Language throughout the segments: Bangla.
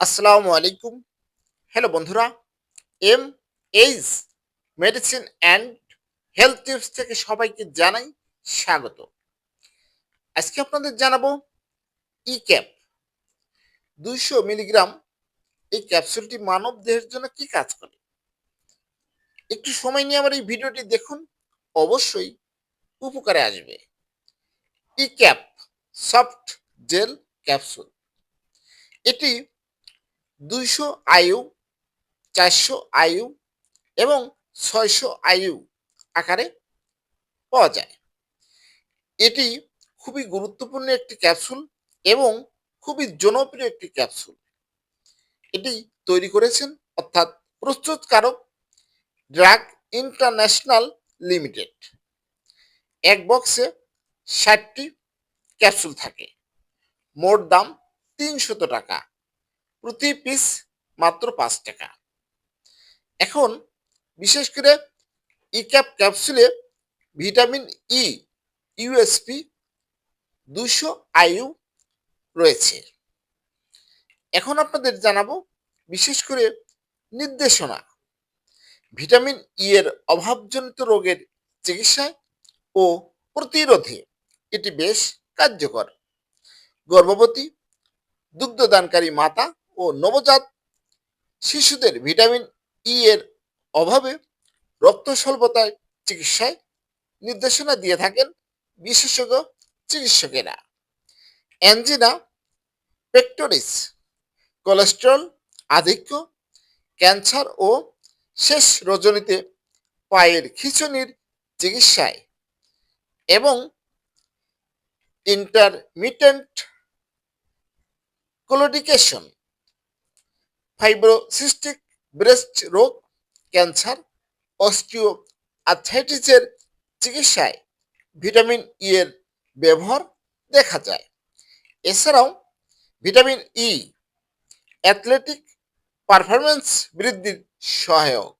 আসসালামু আলাইকুম। হ্যালো বন্ধুরা। M H medicine and health tips থেকে সবাইকে জানাই স্বাগত। আজকে আপনাদের জানাব ই ক্যাপ দুইশো মিলিগ্রাম এই ক্যাপসুলটি মানব দেহের জন্য কি কাজ করে? একটু সময় নিয়ে আমার এই ভিডিওটি দেখুন, অবশ্যই উপকারে আসবে। E cap soft gel capsule এটি দুইশো আয়ু, চারশো আয়ু এবং ছয়শো আয়ু আকারে পাওয়া যায়। এটি খুবই গুরুত্বপূর্ণ একটি ক্যাপসুল এবং খুবই জনপ্রিয় একটি ক্যাপসুল। এটি তৈরি করেছেন অর্থাৎ প্রস্তুতকারক ড্রাগ ইন্টারন্যাশনাল লিমিটেড। এক বক্সে ষাটটি ক্যাপসুল থাকে। মোট দাম তিনশত টাকা। প্রতি পিস মাত্র পাঁচ টাকা। এখন বিশেষ করে ই ক্যাপ ক্যাপসুলে ভিটামিন ই ইউএসপি দুশো আইউ রয়েছে। এখন আপনাদের জানাব বিশেষ করে নির্দেশনা। ভিটামিন ই এর অভাবজনিত রোগের চিকিৎসায় ও প্রতিরোধে এটি বেশ কার্যকর। গর্ভবতী দুগ্ধদানকারী মাতা ও নবজাত শিশুদের ভিটামিন ই এর অভাবে রক্ত স্বল্পতায় চিকিৎসায় নির্দেশনা দিয়ে থাকেন বিশেষজ্ঞ চিকিৎসকেরা। অ্যাঞ্জিনা, পেক্টোরিস, কোলেস্ট্রল আধিক্য, ক্যান্সার ও শেষ রজনীতে পায়ের খিঁচুনির চিকিৎসায় এবং ইন্টারমিটেন্ট কোলোডিকেশন ফাইব্রোসিস্টিক ব্রেস্ট রোগ ক্যান্সার অস্টিও আর্থাইটিসের চিকিৎসায় ভিটামিন ই এর ব্যবহার দেখা যায়। এছাড়াও ভিটামিন ই অ্যাথলেটিক পারফরমেন্স বৃদ্ধির সহায়ক।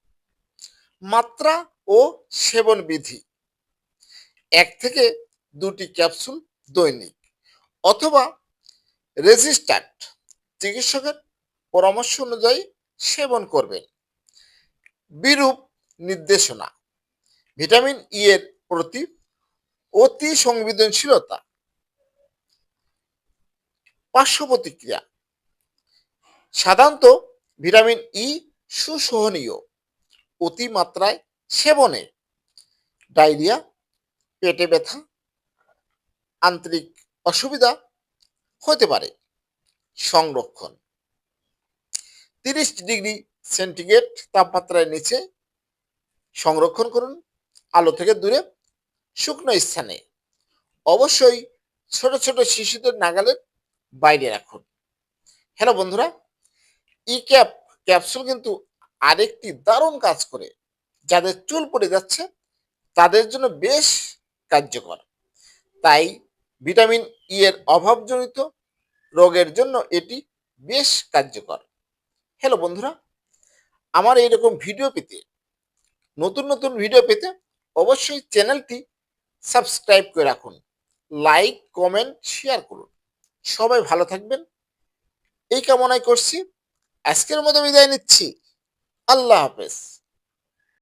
মাত্রা ও সেবন বিধি। এক থেকে দুটি ক্যাপসুল দৈনিক অথবা রেজিস্টার্ড চিকিৎসকের পরামর্শ অনুযায়ী সেবন করবেন। বিরূপ নির্দেশনা। ভিটামিন ই এর প্রতি অতি সংবেদনশীলতা। পার্শ্ব প্রতিক্রিয়া। সাধারণত ভিটামিন ই সুসহনীয়, অতিমাত্রায় সেবনে। ডায়রিয়া, পেটে ব্যথা, আন্তরিক অসুবিধা হতে পারে। সংরক্ষণ। তিরিশ ডিগ্রি সেন্টিগ্রেড তাপমাত্রায় নিচে সংরক্ষণ করুন। আলো থেকে দূরে, শুকনো স্থানে। অবশ্যই ছোট ছোট শিশুদের নাগালের বাইরে রাখুন। হ্যালো বন্ধুরা ই ক্যাপ ক্যাপসুল কিন্তু আরেকটি দারুণ কাজ করে। যাদের চুল পড়ে যাচ্ছে, তাদের জন্য বেশ কার্যকর। তাই ভিটামিন ই এর অভাবজনিত রোগের জন্য এটি বেশ কার্যকর। হ্যালো বন্ধুরা, আমার এইরকম ভিডিও পেতে, নতুন নতুন ভিডিও পেতে অবশ্যই চ্যানেলটি সাবস্ক্রাইব করে রাখুন লাইক কমেন্ট শেয়ার করুন। সবাই ভালো থাকবেন। এই কামনাই করছি। আজকের মতো বিদায় নিচ্ছি। আল্লাহ হাফেজ।